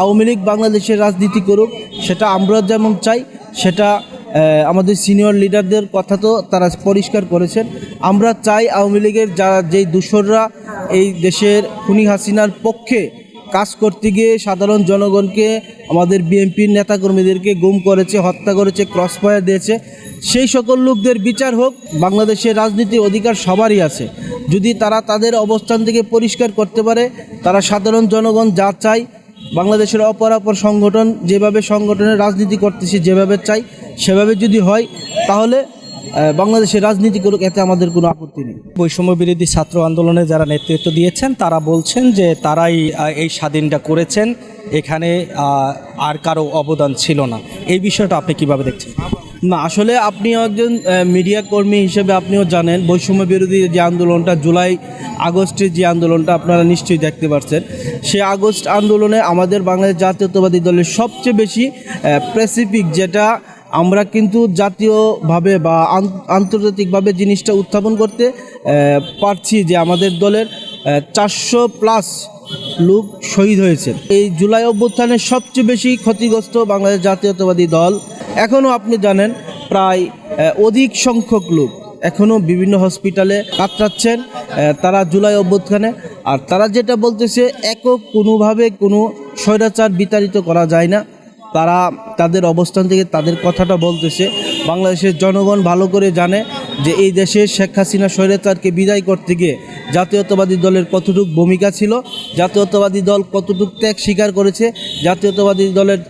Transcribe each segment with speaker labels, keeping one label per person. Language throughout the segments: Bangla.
Speaker 1: আওয়ামী লীগ বাংলাদেশের রাজনীতি করুক, সেটা আমরা যেমন চাই, সেটা আমাদের সিনিয়র লিডারদের কথা তো তারা পরিষ্কার করেছেন। আমরা চাই আওয়ামী লীগের যারা, যেই দূষররা এই দেশের খুনি হাসিনার পক্ষে কাজ করতে গিয়ে সাধারণ জনগণকে, আমাদের বিএনপির নেতাকর্মীদেরকে গুম করেছে, হত্যা করেছে ক্রস ফায়ার দিয়েছে, সেই সকল লোকদের বিচার হোক, বাংলাদেশের রাজনীতির অধিকার সবারই আছে। যদি তারা তাদের অবস্থান থেকে পরিষ্কার করতে পারে, তারা সাধারণ জনগণ যা চায় বাংলাদেশের অপরাপর সংগঠন যেভাবে সংগঠনের রাজনীতি করতেছে, যেভাবে চাই সেভাবে যদি হয়, তাহলে বাংলাদেশের রাজনীতি করুক, এতে আমাদের কোনো আপত্তি নেই।
Speaker 2: বৈষম্য বিরোধী ছাত্র আন্দোলনে যারা নেতৃত্ব দিয়েছেন, তারা বলছেন যে তারাই এই স্বাধীনটা করেছেন। এখানে আর কারও অবদান ছিল না। এই বিষয়টা আপনি কীভাবে দেখছেন?
Speaker 1: না, আসলে আপনি একজন মিডিয়া কর্মী হিসেবে আপনিও জানেন, বৈষম্য বিরোধী যে আন্দোলনটা, জুলাই আগস্টের যে আন্দোলনটা আপনারা নিশ্চয়ই দেখতে পাচ্ছেন সে আগস্ট আন্দোলনে আমাদের বাংলাদেশ জাতীয়তাবাদী দলের সবচেয়ে বেশি স্পেসিফিক যেটা আমরা কিন্তু জাতীয়ভাবে বা আন- আন্তর্জাতিকভাবে জিনিসটা উত্থাপন করতে পারছি যে আমাদের দলের চারশো প্লাস লোক শহীদ হয়েছে এই জুলাই অভ্যুত্থানের সবচেয়ে বেশি ক্ষতিগ্রস্ত বাংলাদেশ জাতীয়তাবাদী দল এখনও আপনি জানেন, প্রায় অধিক সংখ্যক লোক এখনও বিভিন্ন হসপিটালে কাতরাচ্ছেন তারা জুলাই অভ্যুত্থানে। আর তারা যেটা বলতেছে, একক কোনোভাবে কোনো স্বৈরাচার বিতাড়িত করা যায় না। তারা তাদের অবস্থান থেকে তাদের কথাটা বলতেছে, বাংলাদেশের জনগণ ভালো করে জানে যে এই দেশে শেখ হাসিনা স্বৈরাচারকে বিদায় করতে গিয়ে জাতীয়তাবাদী দলের কতটুক ভূমিকা ছিল, জাতীয়তাবাদী দল কতটুক ত্যাগ স্বীকার করেছে, জাতীয়তাবাদী দলের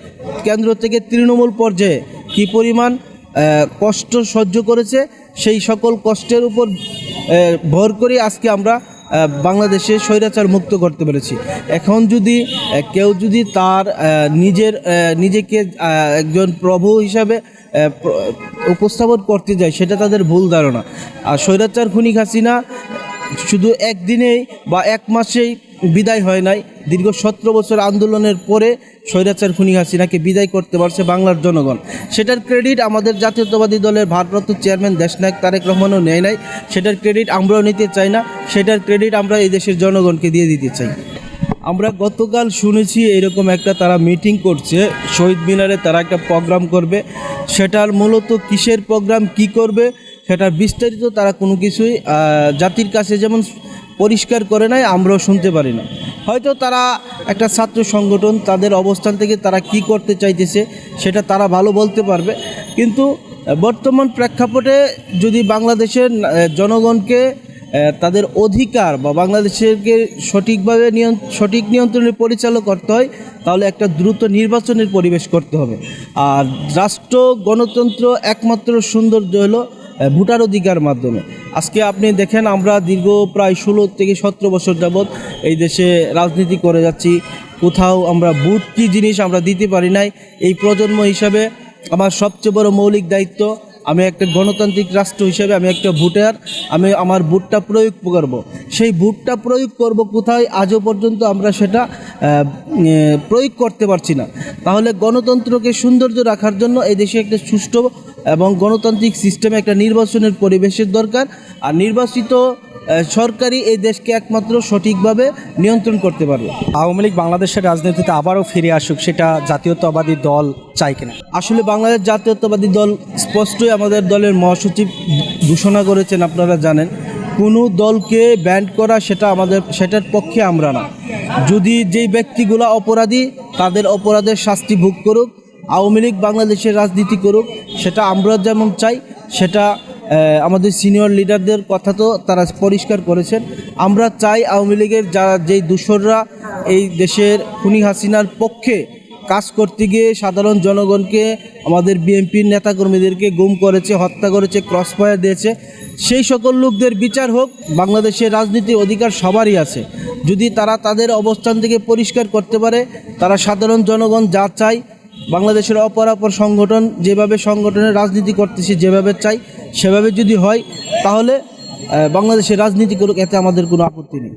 Speaker 1: কেন্দ্র থেকে তৃণমূল পর্যায়ে কি পরিমাণ কষ্ট সহ্য করেছে, সেই সকল কষ্টের উপর ভর করে আজকে আমরা বাংলাদেশে স্বৈরাচার মুক্ত করতে পেরেছি। এখন যদি কেউ যদি তার নিজের নিজেকে একজন প্রভু হিসাবে উপস্থাপন করতে যায়, সেটা তাদের ভুল ধারণা। আর স্বৈরাচার খুনি হাসিনা শুধু একদিনেই বা এক মাসেই বিদায় হয় নাই। দীর্ঘ সতেরো বছর আন্দোলনের পরে স্বৈরাচার খুনি হাসিনাকে বিদায় করতে পারছে বাংলার জনগণ। সেটার ক্রেডিট আমাদের জাতীয়তাবাদী দলের ভারপ্রাপ্ত চেয়ারম্যান দেশনায়ক তারেক রহমানও নেয় নাই। সেটার ক্রেডিট আমরাও নিতে চাই না। সেটার ক্রেডিট আমরা এই দেশের জনগণকে দিয়ে দিতে চাই। আমরা গতকাল শুনেছি এরকম একটা তারা মিটিং করছে, শহীদ মিনারে তারা একটা প্রোগ্রাম করবে। সেটার মূলত কিসের প্রোগ্রাম, কি করবে সেটার বিস্তারিত তারা কোনো কিছুই জাতির কাছে যেমন পরিষ্কার করে নাই আমরাও শুনতে পারি না। হয়তো তারা একটা ছাত্র সংগঠন, তাদের অবস্থান থেকে তারা কি করতে চাইতেছে, সেটা তারা ভালো বলতে পারবে। কিন্তু বর্তমান প্রেক্ষাপটে যদি বাংলাদেশের জনগণকে তাদের অধিকার বা বাংলাদেশেরকে সঠিকভাবে নিয়ন- সঠিক নিয়ন্ত্রণের পরিচালক করতে হয়, তাহলে একটা দ্রুত নির্বাচনের পরিবেশ করতে হবে। আর রাষ্ট্র, গণতন্ত্র একমাত্র সৌন্দর্য হলো ভোটার অধিকার মাধ্যমে। আজকে আপনি দেখেন আমরা দীর্ঘ প্রায় ষোলো থেকে সতেরো বছর যাবৎ এই দেশে রাজনীতি করে যাচ্ছি। কোথাও আমরা ভোট কী জিনিস আমরা দিতে পারি নাই। এই প্রজন্ম হিসাবে আমার সবচেয়ে বড় মৌলিক দায়িত্ব, আমি একটা গণতান্ত্রিক রাষ্ট্র হিসেবে আমি একটা ভোটার, আমি আমার ভোটটা প্রয়োগ করব। সেই ভোটটা প্রয়োগ করব কোথায়? আজও পর্যন্ত আমরা সেটা প্রয়োগ করতে পারছি না। তাহলে গণতন্ত্রকে সৌন্দর্য রাখার জন্য এই দেশে একটা সুষ্ঠু এবং গণতান্ত্রিক সিস্টেমে একটা নির্বাচনের পরিবেশের দরকার। আর নির্বাচিত সরকারই এই দেশকে একমাত্র সঠিকভাবে নিয়ন্ত্রণ করতে পারবে।
Speaker 2: আওয়ামী লীগ বাংলাদেশের রাজনীতিতে আবারও ফিরে আসুক সেটা জাতীয়তাবাদী দল চাই কিনা?
Speaker 1: আসলে বাংলাদেশ জাতীয়তাবাদী দল স্পষ্টই আমাদের দলের মহাসচিব ঘোষণা করেছেন আপনারা জানেন। কোনো দলকে ব্যান্ড করা সেটা আমাদের সেটার পক্ষে আমরা না। যদি যেই ব্যক্তিগুলো অপরাধী তাদের অপরাধের শাস্তি ভোগ করুক আওয়ামী লীগ বাংলাদেশের রাজনীতি করুক সেটা আমরা যেমন চাই, সেটা আমাদের সিনিয়র লিডারদের কথা তো তারা পরিষ্কার করেছেন। আমরা চাই আওয়ামী লীগের যারা যেই দূষররা এই দেশের খুনি হাসিনার পক্ষে কাজ করতে গিয়ে সাধারণ জনগণকে, আমাদের বিএনপির নেতাকর্মীদেরকে গুম করেছে, হত্যা করেছে ক্রস ফায়ার দিয়েছে, সেই সকল লোকদের বিচার হোক, বাংলাদেশের রাজনীতির অধিকার সবারই আছে। যদি তারা তাদের অবস্থান থেকে পরিষ্কার করতে পারে, তারা সাধারণ জনগণ যা চায় বাংলাদেশের অপরাপর সংগঠন যেভাবে সংগঠনের রাজনীতি করতেছে, যেভাবে চাই, সেভাবে যদি হয়, তাহলে বাংলাদেশের রাজনীতি করুক, এতে আমাদের কোনো আপত্তি নেই।